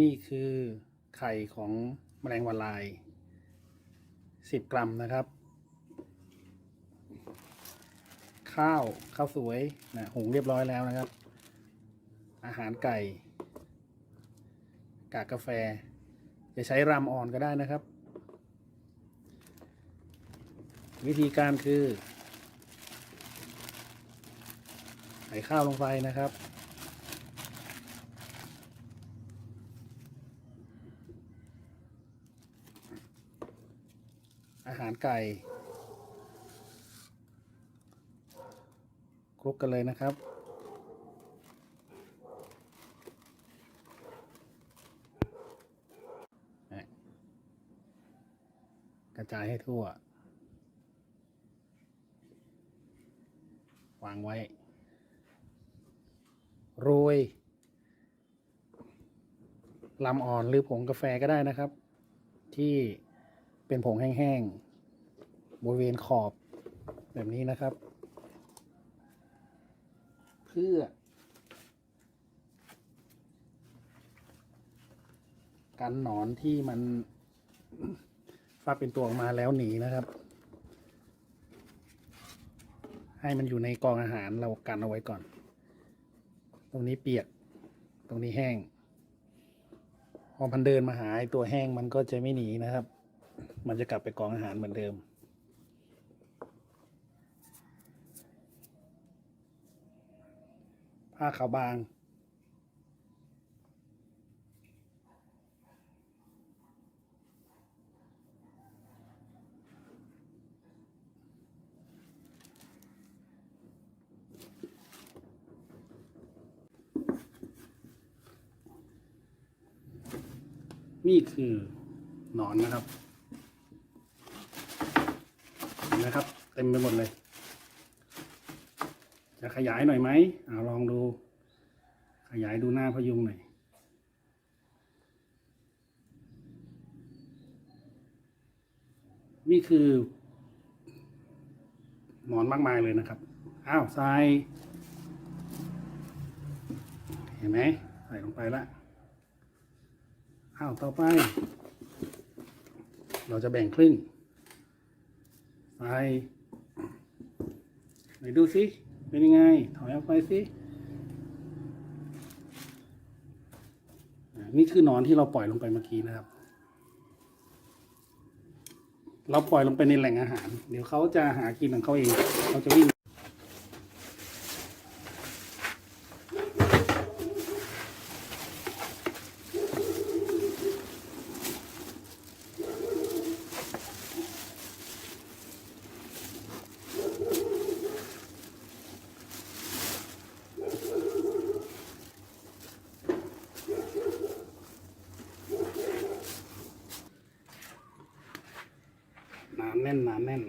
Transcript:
นี่คือไข่ของแมลงวันลาย 10 กรัมนะครับ ข้าวข้าวสวยนะหุงเรียบร้อยแล้วนะครับ อาหารไก่ กากกาแฟ จะใช้รำอ่อนก็ได้นะครับ วิธีการคือ ใส่ข้าวลงไปนะครับ อาหารไก่คลุกกันเลยนะครับ กระจายให้ทั่ว วางไว้ โรยลำอ่อนหรือผงกาแฟก็ได้นะครับ ที่ เป็นผงแห้งๆบริเวณขอบแบบนี้นะครับ เพื่อ กันหนอนที่มันฟักเป็นตัวออกมาแล้วหนีนะครับ ให้มันอยู่ในกองอาหารเรากันเอาไว้ก่อน ตรงนี้เปียกตรงนี้แห้งพอมันเดินมาหาตัวแห้งมันก็จะไม่หนีนะครับ มันจะกลับไปกองอาหารเหมือนเดิม ผ้าขาวบาง นี่คือหนอนนะครับ นไหมครับ เต็มไปหมดเลย จะขยายหน่อยไหมเอาลองดู ขยายดูหน้าพยุงหน่อยนี่คือหนอนมากมายเลยนะครับ อ้าวใส่เห็นไหมใส่ลงไปละอ้าวต่อไป เราจะแบ่งครึ่ง ไปไหนดูสิ เป็นยังไง ถอยออกไปสิอนี่คือนอนที่เราปล่อยลงไปเมื่อกี้นะครับ เราปล่อยลงไปในแหล่งอาหาร เดี๋ยวเขาจะหากินของเขาเอง เขาจะวิ่ง หนาแน่นหนาแน่น